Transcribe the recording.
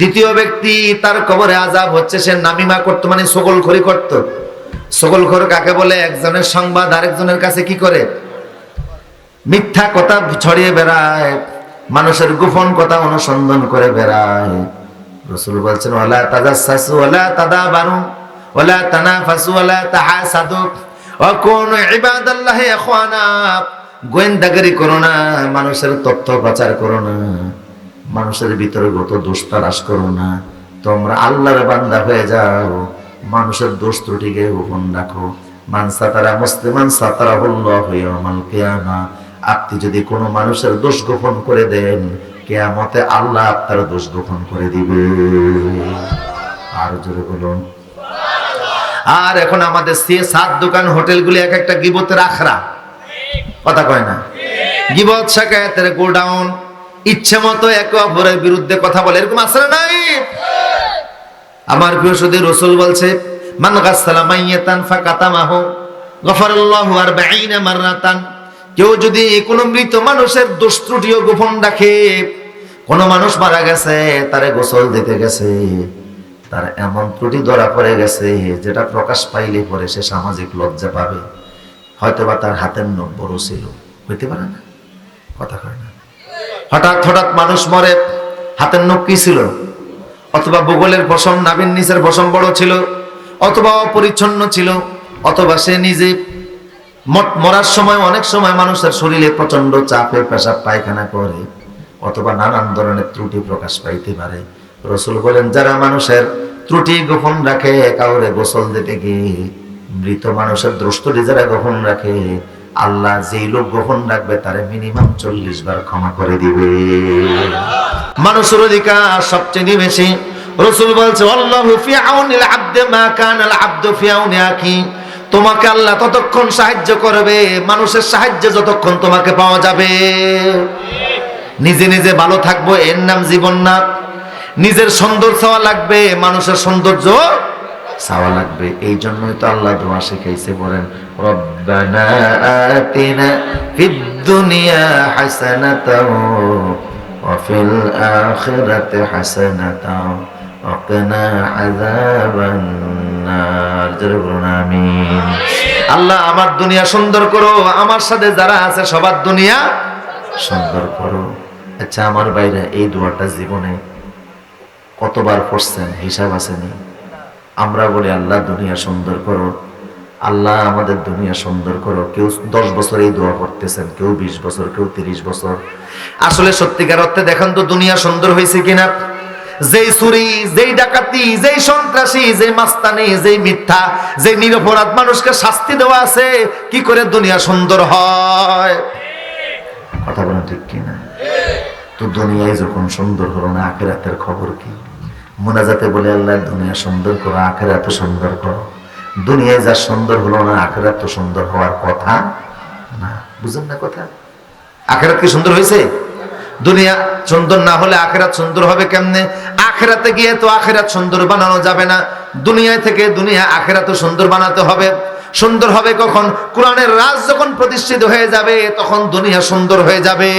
দ্বিতীয় ব্যক্তি তার কবরে আজাব হচ্ছে, সে নামিমা করতো মানে সকল খড়ি করত। সকল খড় কাকে বলে? একজনের সংবাদ, আরেকজনের কাছে কি করে? মিথ্যা কথা ছড়িয়ে বেড়ায়, মানুষের গোপন কথা অনুসন্ধান করে বেড়ায়। রসুল বলছেন ওলা তাজা শাশু ওলা তাদা বারু ওলা তানা ফাসু ওলা তাহা সাধু অকুন ইবাদাল্লাহ এখওয়ানা গোয়েন্দাগিরি করো না, মানুষের তথ্য প্রচার করো না। মানুষের ভিতরে গত দোষ তালাশ করো না। তোমরা আল্লাহর বান্দা হয়ে যাও। মানুষের দোষ ত্রুটিকে গোপন রাখো। মান সাতারা মুসলিমান সাতারা হুল্লাহ ইয়াউমাল কিয়ামা। আপনি যদি কোনো মানুষের দোষ গোপন করে দেন, কেয়ামতে আল্লাহ আপনার দোষ গোপন করে দিবে। আর জোরে বলুন। আর এখন আমাদের সে সাত দোকান হোটেলগুলি এক একটা গিবতের আখড়া। কথা কয় না? গিবত শাকায়াতের গোডাউন। ইচ্ছে মতো একে অপরের বিরুদ্ধে কথা বলে। এরকম আসলে নাই? আমার প্রিয় সুদী রসুল বলছে, মান গাসসালা মাইয়াতান ফাকাতামাহু গফারাল্লাহু আরবাঈনা মাররাতান। কেউ যদি কোনো মৃত মানুষের দোষ ত্রুটিও গোপন রাখে, কোনো মানুষ মারা গেছে, তারে গোসল দিতে গেছে, তার এমন ত্রুটি ধরা পড়ে গেছে, যেটা প্রকাশ পাইলে পরে সে সামাজিক লজ্জা পাবে। হয়তো বা তার হাতের বড় ছিল। হইতে পারে না? কথা কয় না। হঠাৎ হঠাৎ মানুষ মরে। হাতের নখ কি ছিল? অথবা বগলের পশম নাভির নিচের পশম বড় ছিল, অথবা অপরিচ্ছন্ন ছিল, অথবা সে নিজে মরার সময় অনেক সময় মানুষের শরীরে প্রচণ্ড চাপে পেশাব পায়খানা করে, অথবা নানান ধরনের ত্রুটি প্রকাশ পাইতে পারে। রসুল বলেন, যারা মানুষের ত্রুটি গোপন রাখে, কাউরে গোসল দিতে গিয়ে মৃত মানুষের দ্রষ্টটি যারা গোপন রাখে আল্লাহ যেই লোক গোপন রাখবে, তারে মিনিমাম চল্লিশ বার ক্ষমা করে দিবে। মানুষের অধিকার সবচেয়ে বেশি। রসুল বলছে, আল্লাহু ফি আবদে মা কানাল আবদু ফি আউনি তোমাকে আল্লাহ ততক্ষণ সাহায্য করবে, মানুষের সাহায্য যতক্ষণ তোমাকে পাওয়া যাবে। নিজে নিজে ভালো থাকব, এর নাম জীবন না নিজের সৌন্দর্য লাগবে, মানুষের সৌন্দর্য চাওয়া লাগবে। এই জন্যই তো আল্লাহ দোয়া শিখাইছে, বলেন দুনিয়া আল্লাহ, আমার দুনিয়া সুন্দর করো, আমার সাথে যারা আছে সবার দুনিয়া সুন্দর করো। আচ্ছা আমার বাইরে এই দোয়াটা জীবনে কতবার পড়ছেন? হিসাব আসেনি? আমরা বলি, আল্লাহ, দুনিয়া সুন্দর করো। আল্লাহ আমাদের দুনিয়া সুন্দর করো। কেউ দশ বছর এই দোয়া করতেছেন, কেউ বিশ বছর, কেউ তিরিশ বছর। আসলে সত্যিকার অর্থে দেখেন তো দুনিয়া সুন্দর হয়েছে কিনা? যেই চুরি যেই ডাকাতি, যেই সন্ত্রাসী, যেই মাস্তানি, যেই মিথ্যা, যেই নিরপরাধ মানুষকে শাস্তি দেওয়া আছে, কি করে দুনিয়া সুন্দর হয়? কথা বলেন ঠিক কিনা? তো দুনিয়ায় যখন সুন্দর হলো না, আখেরাতের খবর কি? মোনাজাতে বলে, আল্লাহ, দুনিয়া সুন্দর করো আখের এত সুন্দর করো। দুনিয়ায় যা সুন্দর হলো না, আখেরাত তো সুন্দর হওয়ার কথা না। বুঝেন না কথা? আখেরাত কি সুন্দর হয়েছে? দুনিয়া সুন্দর না হলে আখেরাত সুন্দর হবে কেমনে? আখেরাতে গিয়ে তো আখেরাত সুন্দর বানানো যাবে না। দুনিয়ায় থেকে দুনিয়া আখেরাত সুন্দর বানাতে হবে। সুন্দর হবে কখন? কোরআনের রাজ যখন প্রতিষ্ঠিত হয়ে যাবে, তখন দুনিয়া সুন্দর হয়ে যাবে।